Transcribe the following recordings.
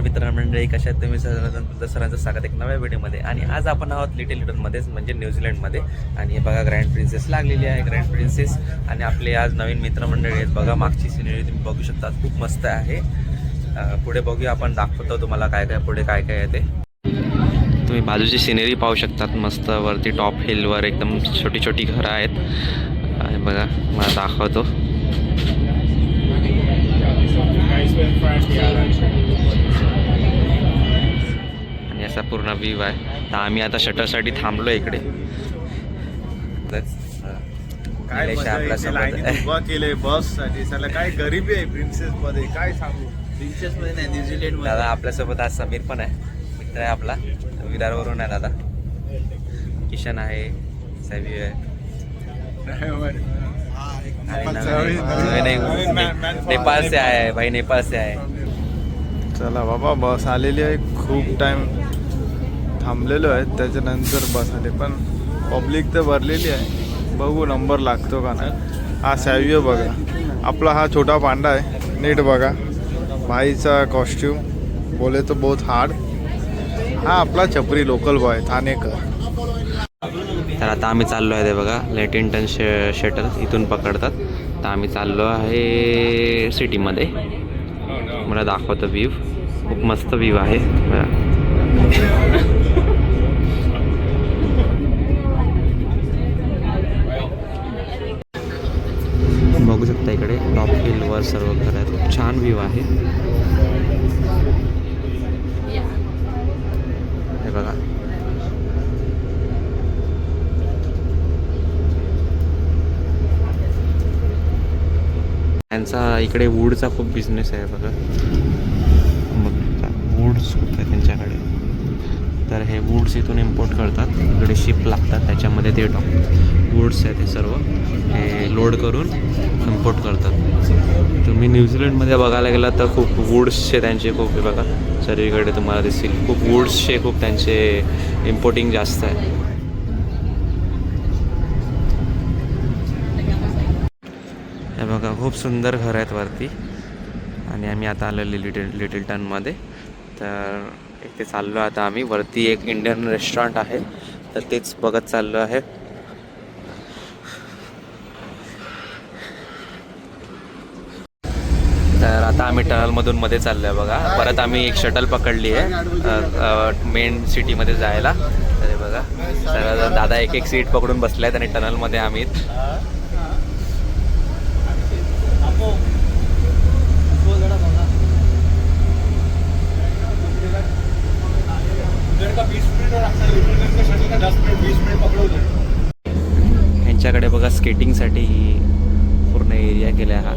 मंडळी कशा तुम्ही तुमचं सरांचं स्वागत एक नव्या व्हिडिओमध्ये. आणि आज आपण आहोत लिटिल लिटलमध्येच म्हणजे न्यूझीलंडमध्ये. आणि हे बघा ग्रँड प्रिन्सेस लागलेली आहे ग्रँड प्रिन्सेस आणि आपले आज नवीन मित्रमंडळी आहेत. बघा मागची सिनेरी तुम्ही बघू शकता. खूप मस्त आहे. पुढे बघूया आपण. दाखवतो तुम्हाला काय काय पुढे काय काय आहे ते. तुम्ही बाजूची सिनेरी पाहू शकतात. मस्त वरती टॉप हिलवर एकदम छोटी छोटी घरं आहेत. आणि बघा मला दाखवतो. असा पूर्ण व्ह्यू आहे. तर आम्ही आता शटरसाठी थांबलो इकडे. काय निलेश मजा आपल्यासोबत. केलंय बससाठी. त्याला काय गरिबी आहे प्रिन्सेस मध्ये काय सांगू? प्रिन्सेस मध्ये नाही न्यूझीलंडमध्ये दादा आपल्यासोबत आज समीर पण आहे. मित्र आहे आपला. विरारवरून आहे दादा. किशन आहे सॅव्यू आहे. नेपाळ से आहे भाई नेपाळ से आहे. चला बाबा बस आलेली आहे. खूप टाइम थांबलेलो आहे त्याच्यानंतर बस पण पब्लिक तर भरलेली आहे. बघू नंबर लागतो का नाही. हा सॅव्य बघा. आपला हा छोटा पांडा आहे. नीट बघा. भाईचा कॉस्ट्यूम बोले तो बहुत हार्ड हा आपला छपरी लोकल बॉय ठाणेकर. तर आता आम्ही चाललो आहे ते बघा. लेटिंटन श शटल इथून पकडतात. तर आम्ही चाललो आहे सिटीमध्ये मला दाखवतो व्ह्यू खूप मस्त व्ह्यू आहे. बघा. बघू शकता इकडे टॉप हिलवर सर्व घर आहेत खूप छान व्ह्यू आहे. हे बघा. त्यांचा इकडे वूडचा खूप बिझनेस आहे बघा वूड्स खूप आहे त्यांच्याकडे तर हे वूड्स इथून इम्पोर्ट करतात. इकडे शिप लागतात त्याच्यामध्ये ते टॉप वूड्स आहेत ते सर्व. हे लोड करून इम्पोर्ट करतात. तुम्ही न्यूझीलंडमध्ये बघायला गेलात तर खूप वूड्सचे त्यांचे खूप हे बघा. सर्वीकडे तुम्हाला दिसतील. खूप वूड्सचे खूप त्यांचे इम्पोर्टिंग जास्त आहे. हे बघा खूप सुंदर घर आहेत वरती. आणि आम्ही आता आलो लिटिल लिटिल टनमध्ये तर इथे चाललो आता आम्ही. वरती एक इंडियन रेस्टॉरंट आहे. तर तेच बघत चाललो आहे. तर आता आम्ही टनलमधून मध्ये चाललो आहे बघा. परत आम्ही एक शटल पकडली आहे. मेन सिटीमध्ये जायला. तर बघा. तर दादा एक एक सीट पकडून बसले आहेत आणि टनलमध्ये आम्ही. यांच्याकडे बघा स्केटिंगसाठी पूर्ण एरिया केला हा.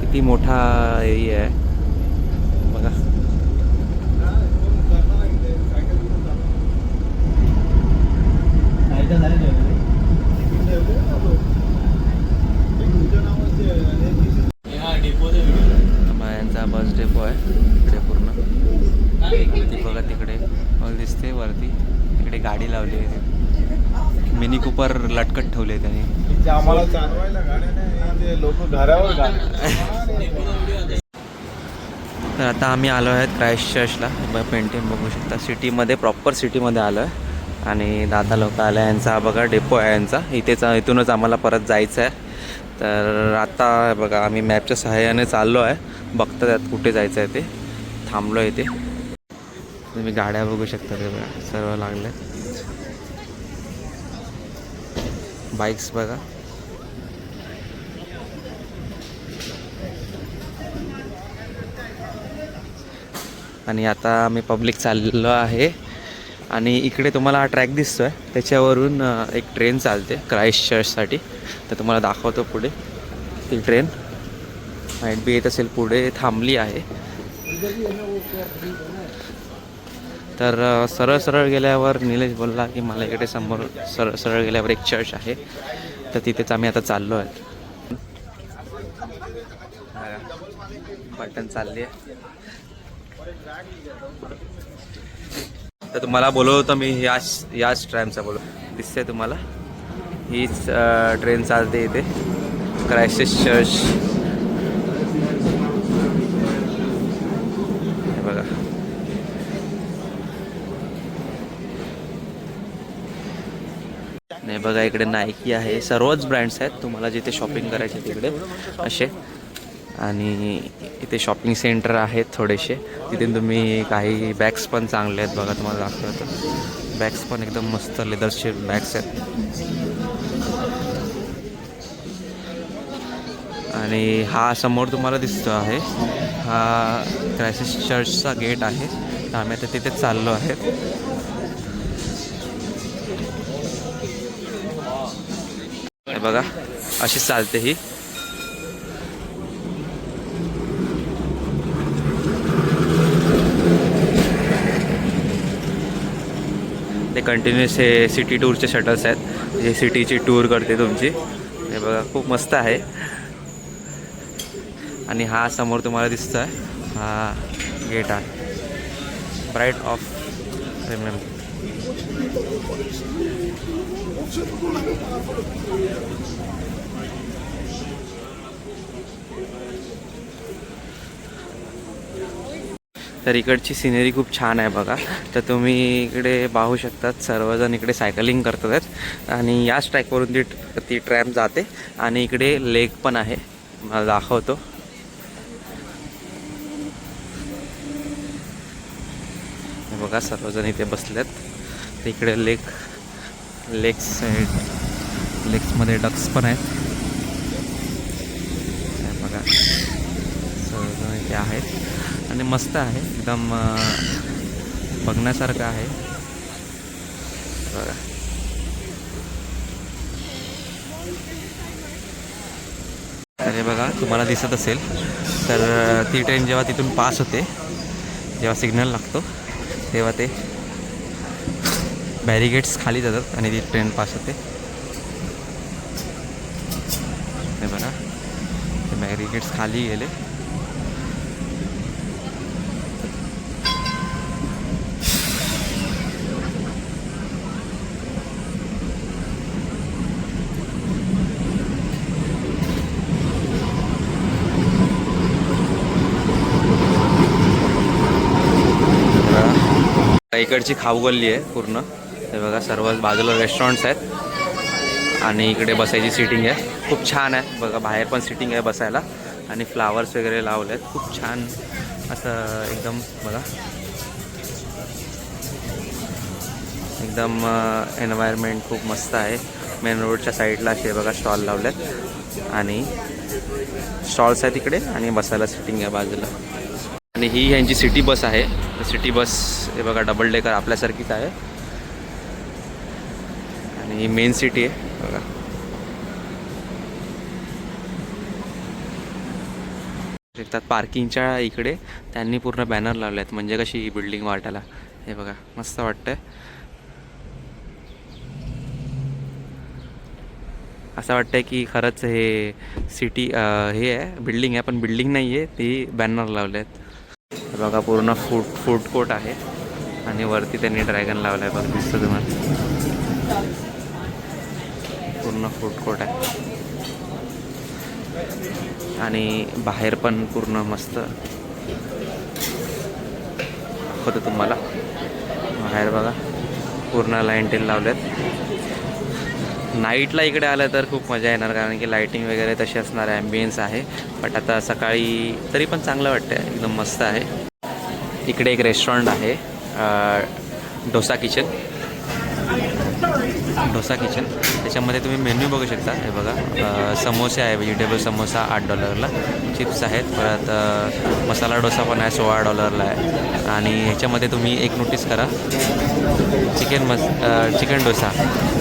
किती मोठा एरिया आहे बघा मग यांचा बस डेपो आहे इकडे पूर्ण ती बघा तिकडे दिसते वरती. तिकडे गाडी लावली आहे. मिनी कुपर लटकत ठेवले त्यांनी. तर आता आम्ही आलो आहेत क्राईस्ट चर्चला पेंटिंग बघू शकता. सिटीमध्ये प्रॉपर सिटीमध्ये आलो आहे. आणि दादा लोक आले यांचा. हा बघा डेपो आहे यांचा. इथेच इथूनच आम्हाला परत जायचं आहे. तर आता बघा आम्ही मॅपच्या सहाय्याने चाललो आहे. बघता त्यात कुठे जायचं आहे ते. थांबलो आहे ते तुम्ही गाड्या बघू शकता ते बघा सर्व लागले. बाईक्स बघा. आणि आता आम्ही पब्लिक चाललेलो आहे. आणि इकडे तुम्हाला हा ट्रॅक दिसतो आहे त्याच्यावरून एक ट्रेन चालते क्राईस्ट चर्चसाठी तर तुम्हाला दाखवतो पुढे. ती ट्रेन माहीत बी येत असेल पुढे थांबली आहे. तर सरळ सरळ गेल्यावर निलेश बोलला की मला इकडे समोर सरळ सरळ गेल्यावर एक चर्च आहे. तर तिथेच आम्ही आता चाललो आहे. बटन चालली आहे. तर तुम्हाला बोलवलं होतं मी याच याच ट्रॅमचा बोलव दिसते तुम्हाला. हीच ट्रेन चालते इथे. क्रायसिस चर्च बघा इकडे नायकी आहे. सर्वच ब्रँड्स आहेत. तुम्हाला जिथे शॉपिंग करायचे तिकडे. असे. आणि इथे शॉपिंग सेंटर आहेत थोडेसे. तिथे तुम्ही काही बॅग्स पण चांगले आहेत बघा तुम्हाला दाखवतो. बॅग्स पण एकदम मस्त लेदरचे बॅग्स आहेत. आणि हा समोर तुम्हाला दिसतो आहे. हा क्रायसिस चर्चचा गेट आहे. आम्ही आता तिथेच चाललो आहे. हे बघा अशी चालते ही. ते कंटिन्युअस हे सिटी टूरचे शटल्स आहेत. जे सिटीची टूर करते तुमची. हे बघा खूप मस्त आहे. आणि हा समोर तुम्हाला दिसतो आहे हा गेट आहे. ब्राईट ऑफ रिमेंबर तर इकडची सिनेरी खूप छान आहे बघा. तर तुम्ही इकडे पाहू शकतात सर्वजण इकडे सायकलिंग करतात आहेत आणि याच ट्रॅकवरून ती ती ट्रॅम जाते. आणि इकडे लेक पण आहे. मला दाखवतो. बघा सर्वजण इथे बसलेत. तर इकडे लेक लेक्स लेक्समध्ये डक्स पण आहेत. बघा सगळं इथे आहेत. आणि मस्त आहे एकदम बघण्यासारखं आहे. बघा अरे बघा तुम्हाला दिसत असेल तर ती ट्रेन जेव्हा तिथून पास होते जेव्हा सिग्नल लागतो तेव्हा ते बॅरिगेट्स खाली जातात आणि ती ट्रेन पास होते. हे बघा. ते बॅरिगेट्स खाली गेले. इकडची खाऊ गल्ली आहे पूर्ण. हे बघा सर्वच बाजूला रेस्टॉरंट्स आहेत. आणि इकडे बसायची सिटिंग आहे. खूप छान आहे. बघा बाहेर पण सिटिंग आहे बसायला. आणि फ्लावर्स वगैरे लावले आहेत खूप छान असं एकदम बघा. एकदम एन्व्हायरमेंट खूप मस्त आहे. मेन रोडच्या साईडला असे बघा स्टॉल लावलेत. आणि स्टॉल्स आहेत इकडे आणि बसायला सिटिंग आहे बाजूला. आणि ही यांची सिटी बस आहे. सिटी बस हे बघा डबल डेकर आपल्यासारखीच आहे. आणि ही मेन सिटी आहे. बघा. शकतात पार्किंगच्या इकडे. त्यांनी पूर्ण बॅनर लावले आहेत म्हणजे कशी ही बिल्डिंग वाटायला. हे बघा. मस्त वाटतंय. असं वाटतंय की खरंच हे सिटी हे आहे. बिल्डिंग आहे पण बिल्डिंग नाही आहे ती बॅनर लावले आहेत हे बघा पूर्ण फूड फूड कोर्ट आहे. आणि वरती त्यांनी ड्रॅगन लावलं आहे बघा दिसतं तुम्हाला. पूर्ण फूड कोर्ट आहे. आणि बाहेर पण पूर्ण मस्त दाखवतो तुम्हाला. बाहेर बघा पूर्ण लाईन टेल लावल्यात नाईटला इकडे आलं तर खूप मजा येणार कारण की लाईटिंग वगैरे तशी असणार आहे ॲम्बियन्स आहे. बट आता सकाळी तरी पण चांगलं वाटतं एकदम मस्त आहे. इकडे एक रेस्टॉरंट आहे डोसा किचन डोसा किचन त्याच्यामध्ये तुम्ही मेन्यू बघू शकता. हे बघा समोसे आहे व्हेजिटेबल समोसा आठ डॉलरला चिप्स आहेत. परत मसाला डोसा पण आहे सोळा डॉलरला आहे. आणि ह्याच्यामध्ये तुम्ही एक नोटीस करा. चिकन मस chicken dosa.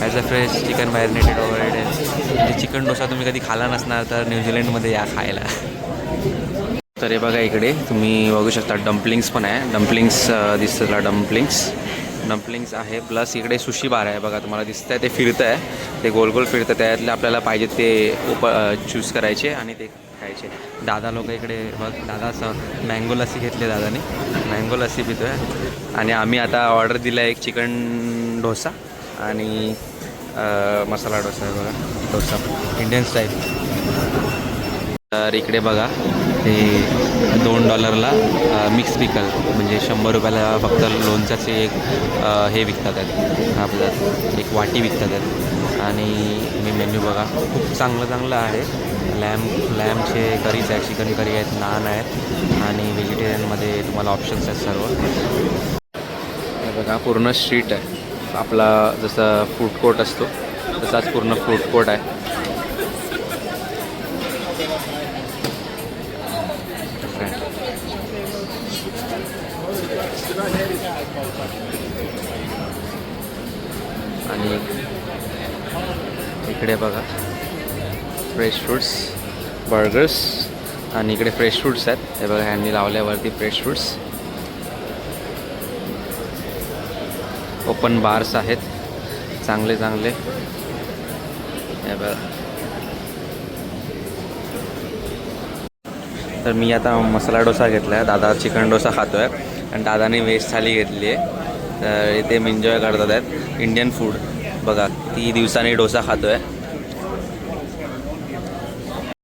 As a fresh chicken marinated वगैरे म्हणजे चिकन डोसा तुम्ही कधी खाला नसणार तर न्यूझीलंडमध्ये या खायला. तर हे बघा इकडे तुम्ही बघू शकता डम्पलिंग्स पण आहे. डम्पलिंग्स दिसतं तुला डम्पलिंग्स डम्पलिंग्स आहे. प्लस इकडे सुशी बार आहे. बघा तुम्हाला दिसतं आहे ते फिरतं आहे ते गोल गोल फिरतं त्यातले आपल्याला पाहिजे ते उप चूज करायचे आणि ते खायचे. दादा लोक इकडे बघ दादा असं मँगो लस्सी घेतली दादाने. मँगो लस्सी पितो आहे आणि आम्ही आता ऑर्डर दिला एक चिकन डोसा आणि मसाला डोसा बघा. डोसा. इंडियन स्टाईल तर इकडे बघा. ते दोन डॉलरला मिक्स पिकल म्हणजे शंभर रुपयाला फक्त लोणचाचे एक हे विकतात आहेत. आपलं एक वाटी विकतात आहेत. आणि मी मेन्यू बघा खूप चांगलं चांगलं आहे. लॅम लॅमचे करीज आहेत चिकन करी आहेत नान आहेत. आणि व्हेजिटेरियनमध्ये तुम्हाला ऑप्शन्स आहेत सर्व. बघा पूर्ण स्ट्रीट आहे. आपला जसं फूड कोर्ट असतो तसाच पूर्ण फूड कोर्ट आहे. आणि इकडे बघा. फ्रेश फ्रूट्स बर्गर्स आणि इकडे फ्रेश फ्रूट्स आहेत. हे बघा ह्यांनी लावल्यावरती फ्रेश फ्रूट्स ओपन बार्स आहेत. चांगले चांगले. हे बघा. तर मी आता मसाला डोसा घेतला आहे दादा चिकन डोसा खातो आहे आणि दादाने वेज थाली घेतली आहे. तर इथे एन्जॉय करतात आहेत. इंडियन फूड बघा किती दिवसांनी डोसा खातो आहे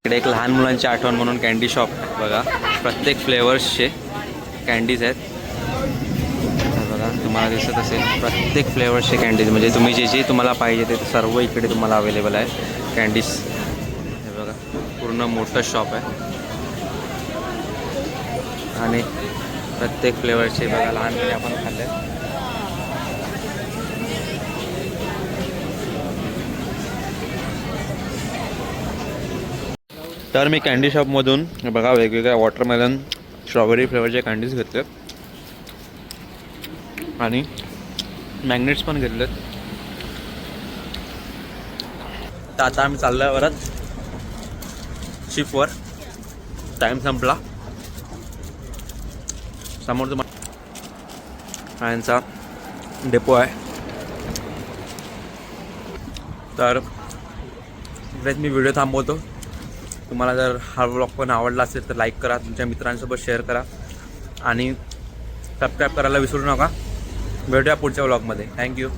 इकडे एक लहान मुलांची आठवण म्हणून कॅन्डी शॉप आहे. बघा प्रत्येक फ्लेवर्सचे कॅन्डीज आहेत. बघा तुम्हाला दिसत असेल प्रत्येक फ्लेवर्सचे कॅन्डीज म्हणजे तुम्ही जे जे तुम्हाला पाहिजे ते सर्व इकडे तुम्हाला अवेलेबल आहे. कॅन्डीज हे बघा पूर्ण मोठं शॉप आहे. आणि प्रत्येक फ्लेवरचे बघा लहानपणी आपण खाल्ले. तर मी कँडी शॉपमधून बघा वेगवेगळ्या वॉटरमेलन स्ट्रॉबेरी फ्लेवरचे कँडीज घेतले आणि मॅग्नेट्स पण घेतलेत. तर आता आम्ही चाललो आहे परत शिपवर टाईम संपला. समोर तुम्हाला हा यांचा डेपो आहे. तर इकडेच मी व्हिडिओ थांबवतो. तुम्हाला जर हा व्लॉग पण आवडला असेल तर लाईक करा तुमच्या मित्रांसोबत शेअर करा. आणि सबस्क्राईब करायला विसरू नका. भेटूया पुढच्या व्लॉगमध्ये थँक्यू